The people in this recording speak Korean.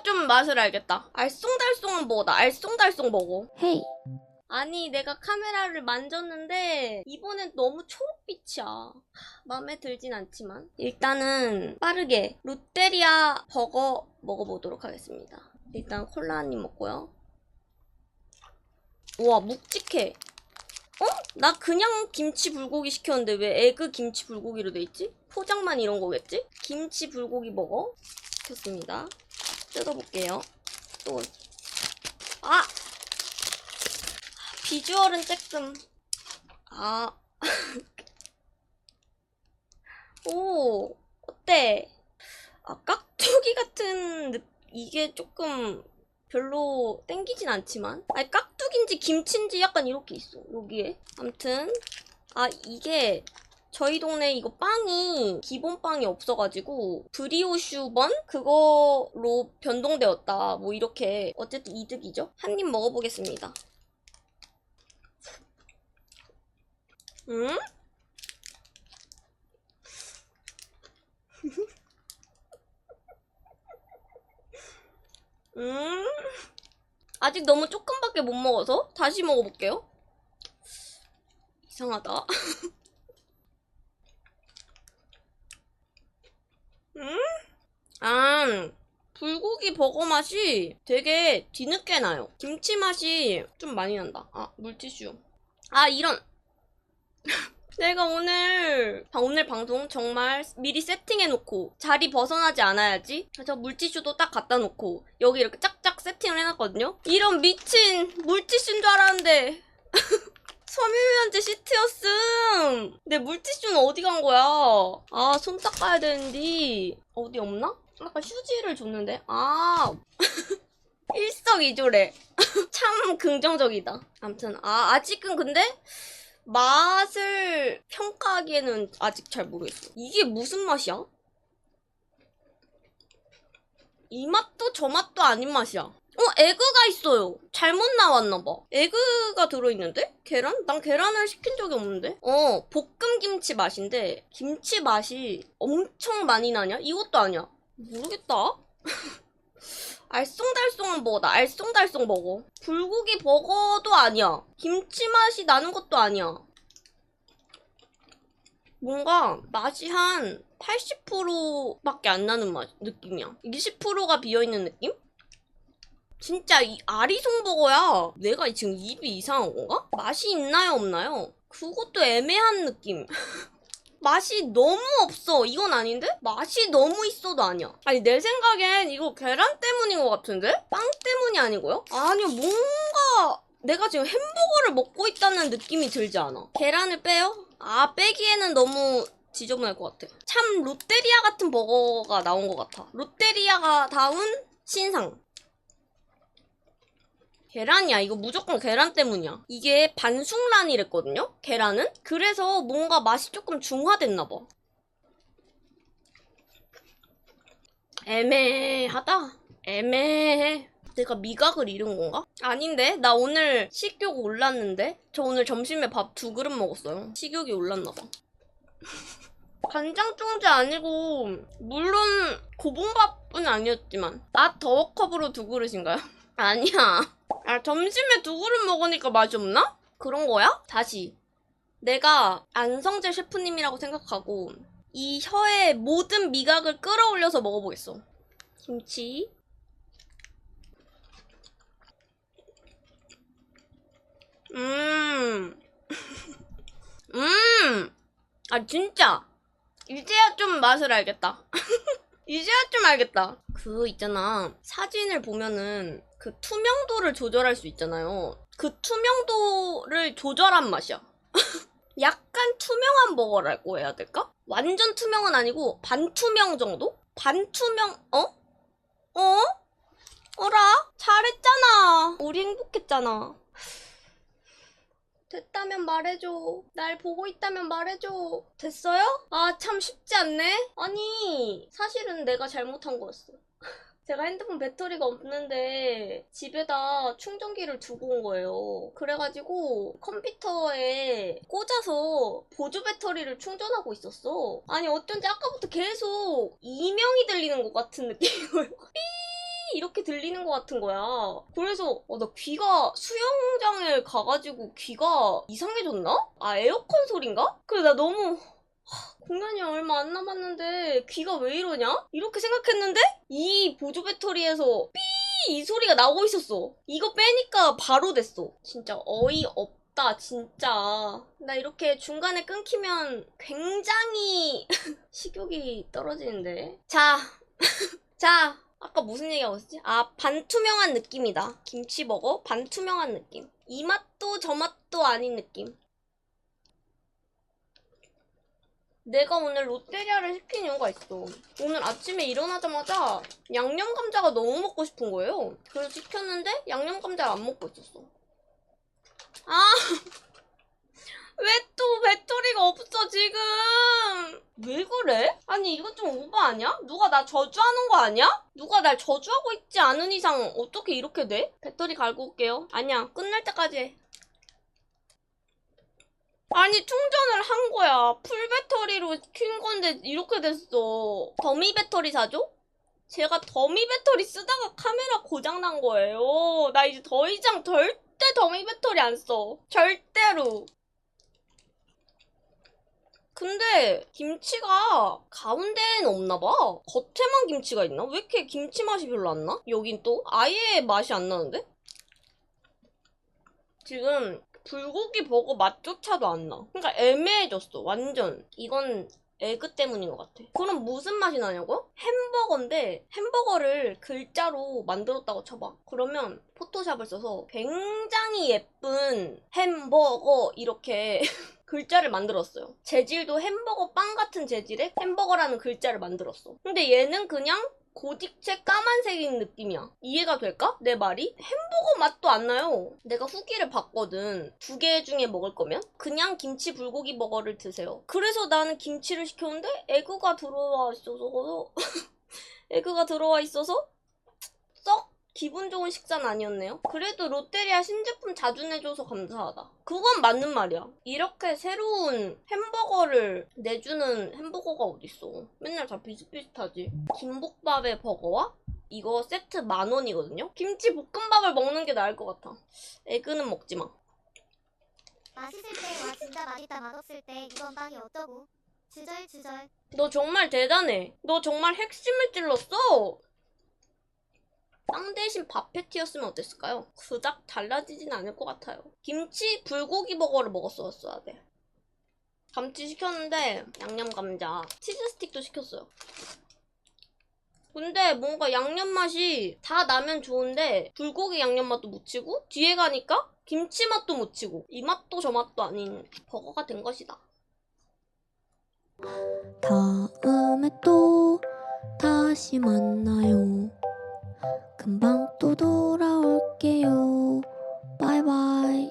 이제야 좀 맛을 알겠다. 알쏭달쏭한 버거다. 알쏭달쏭 버거. 헤이. 아니 내가 카메라를 만졌는데 이번엔 너무 초록빛이야. 하, 마음에 들진 않지만 일단은 빠르게 롯데리아 버거 먹어보도록 하겠습니다. 일단 콜라 한 입 먹고요. 우와 묵직해. 어? 나 그냥 김치 불고기 시켰는데 왜 에그 김치 불고기로 돼 있지? 포장만 이런 거겠지? 김치 불고기 버거 시켰습니다. 뜯어볼게요. 또. 아! 비주얼은 쬐끔 아. 오, 어때? 아, 깍두기 같은 느- 이게 조금 별로 땡기진 않지만. 아니 깍두기인지 김치인지 약간 이렇게 있어 여기에. 암튼. 아 이게 저희 동네 이거 빵이 기본 빵이 없어가지고 브리오슈 번 그거로 변동되었다 뭐 이렇게 어쨌든 이득이죠 한 입 먹어보겠습니다 음? 음? 아직 너무 조금밖에 못 먹어서 다시 먹어볼게요. 이상하다. 음? 아, 불고기 버거 맛이 되게 뒤늦게 나요. 김치 맛이 좀 많이 난다. 아, 물티슈. 아, 이런. 내가 오늘 아, 오늘 방송 정말 미리 세팅해놓고 자리 벗어나지 않아야지 그래서 물티슈도 딱 갖다 놓고 여기 이렇게 짝짝 세팅을 해놨거든요 이런 미친 물티슈인 줄 알았는데 섬유유연제 시트였음 내 물티슈는 어디 간 거야 아 손 닦아야 되는데 어디 없나? 아까 휴지를 줬는데 아 일석이조래 참 긍정적이다 아무튼 아 아직은 근데 맛을 평가하기에는 아직 잘 모르겠어. 이게 무슨 맛이야? 이 맛도 저 맛도 아닌 맛이야. 어, 에그가 있어요. 잘못 나왔나봐. 에그가 들어있는데? 계란? 난 계란을 시킨 적이 없는데? 어, 볶음 김치 맛인데, 김치 맛이 엄청 많이 나냐? 이것도 아니야. 모르겠다. 알쏭달쏭한 버거다. 알쏭달쏭 버거. 불고기 버거도 아니야. 김치 맛이 나는 것도 아니야. 뭔가 맛이 한 80%밖에 안 나는 맛 느낌이야. 20%가 비어있는 느낌? 진짜 이 아리송 버거야. 내가 지금 입이 이상한 건가? 맛이 있나요 없나요? 그것도 애매한 느낌. 맛이 너무 없어. 이건 아닌데? 맛이 너무 있어도 아니야. 아니, 내 생각엔 이거 계란 때문인 것 같은데? 빵 때문이 아니고요? 아니, 뭔가 내가 지금 햄버거를 먹고 있다는 느낌이 들지 않아. 계란을 빼요? 아, 빼기에는 너무 지저분할 것 같아. 참 롯데리아 같은 버거가 나온 것 같아. 롯데리아가 다운 신상. 계란이야. 이거 무조건 계란 때문이야. 이게 반숙란이랬거든요? 계란은? 그래서 뭔가 맛이 조금 중화됐나봐. 애매하다. 애매해. 내가 미각을 잃은 건가? 아닌데? 나 오늘 식욕 올랐는데? 저 오늘 점심에 밥 두 그릇 먹었어요. 식욕이 올랐나봐. 간장 종제 아니고, 물론 고봉밥은 아니었지만, 아 더워컵으로 두 그릇인가요? 아니야. 아, 점심에 두 그릇 먹으니까 맛이 없나? 그런 거야? 다시. 내가 안성재 셰프님이라고 생각하고 이 혀의 모든 미각을 끌어올려서 먹어보겠어. 김치. 음. 음. 아, 진짜. 이제야 좀 맛을 알겠다. 이제야 좀 알겠다. 그 있잖아. 사진을 보면은 그 투명도를 조절할 수 있잖아요. 그 투명도를 조절한 맛이야. 약간 투명한 버거라고 해야 될까? 완전 투명은 아니고 반투명 정도? 반투명 어? 어? 어라? 잘했잖아. 우리 행복했잖아. 됐다면 말해줘. 날 보고 있다면 말해줘. 됐어요? 아, 참 쉽지 않네? 아니, 사실은 내가 잘못한 거였어. 제가 핸드폰 배터리가 없는데 집에다 충전기를 두고 온 거예요. 그래가지고 컴퓨터에 꽂아서 보조 배터리를 충전하고 있었어. 아니, 어쩐지 아까부터 계속 이명이 들리는 것 같은. 삐 이렇게 들리는 것 같은 거야. 그래서 어, 나 귀가 수영장에 가가지고 귀가 이상해졌나? 아 에어컨 소린가? 그래 나 너무 하, 공연이 얼마 안 남았는데 귀가 왜 이러냐? 이렇게 생각했는데 이 보조 배터리에서 삐 이 소리가 나고 있었어. 이거 빼니까 바로 됐어. 진짜 어이없다 진짜. 나 이렇게 중간에 끊기면 굉장히 식욕이 떨어지는데. 자, 자. 아까 무슨 얘기하고 있었지? 아, 반투명한 느낌이다. 김치버거? 반투명한 느낌. 이 맛도 저 맛도 아닌 느낌. 내가 오늘 롯데리아를 시킨 이유가 있어. 오늘 아침에 일어나자마자 양념 감자가 너무 먹고 싶은 거예요. 그래서 시켰는데 양념 감자를 안 먹고 있었어. 아, 왜 또 배터리가 없어 지금? 왜 그래? 아니 이거 좀 오버 아니야? 누가 나 저주하는 거 아니야? 누가 날 저주하고 있지 않은 이상 어떻게 이렇게 돼? 배터리 갈고 올게요. 아니야 끝날 때까지 해. 아니 충전을 한 거야. 풀 배터리로 킨 건데 이렇게 됐어. 더미 배터리 사줘? 제가 더미 배터리 쓰다가 카메라 고장 난 거예요. 나 이제 더 이상 절대 더미 배터리 안 써. 절대로. 근데 김치가 가운데에는 없나 봐. 겉에만 김치가 있나? 왜 이렇게 김치 맛이 별로 안 나? 여긴 또 아예 맛이 안 나는데? 지금 불고기 버거 맛조차도 안 나. 그러니까 애매해졌어. 완전. 이건 에그 때문인 것 같아. 그럼 무슨 맛이 나냐고요? 햄버거인데 햄버거를 글자로 만들었다고 쳐봐. 그러면 포토샵을 써서 굉장히 예쁜 햄버거 이렇게 글자를 만들었어요. 재질도 햄버거 빵 같은 재질의 햄버거라는 글자를 만들었어. 근데 얘는 그냥 고딕체 까만색인 느낌이야. 이해가 될까? 내 말이? 햄버거 맛도 안 나요. 내가 후기를 봤거든. 두 개 중에 먹을 거면 그냥 김치 불고기 버거를 드세요. 그래서 나는 김치를 시켰는데 에그가 들어와 있어서 에그가 들어와 있어서 썩 기분 좋은 식사는 아니었네요. 그래도 롯데리아 신제품 자주 내줘서 감사하다. 그건 맞는 말이야. 이렇게 새로운 햄버거를 내주는 햄버거가 어딨어. 맨날 다 비슷비슷하지. 김복밥의 버거와 이거 세트 만 원이거든요. 김치 볶음밥을 먹는 게 나을 것 같아. 에그는 먹지 마. 맛있을 때 와 진짜 맛있다 맛없을 때 이건 빵이 어쩌고 주절주절 너 정말 대단해. 너 정말 핵심을 찔렀어. 빵 대신 밥 패티였으면 어땠을까요? 그닥 달라지진 않을 것 같아요. 김치 불고기 버거를 먹었어야 돼. 감치 시켰는데 양념 감자, 치즈 스틱도 시켰어요. 근데 뭔가 양념 맛이 다 나면 좋은데 불고기 양념 맛도 묻히고 뒤에 가니까 김치 맛도 묻히고 이 맛도 저 맛도 아닌 버거가 된 것이다. 다음에 또 다시 만나요. 금방 또 돌아올게요. 바이바이.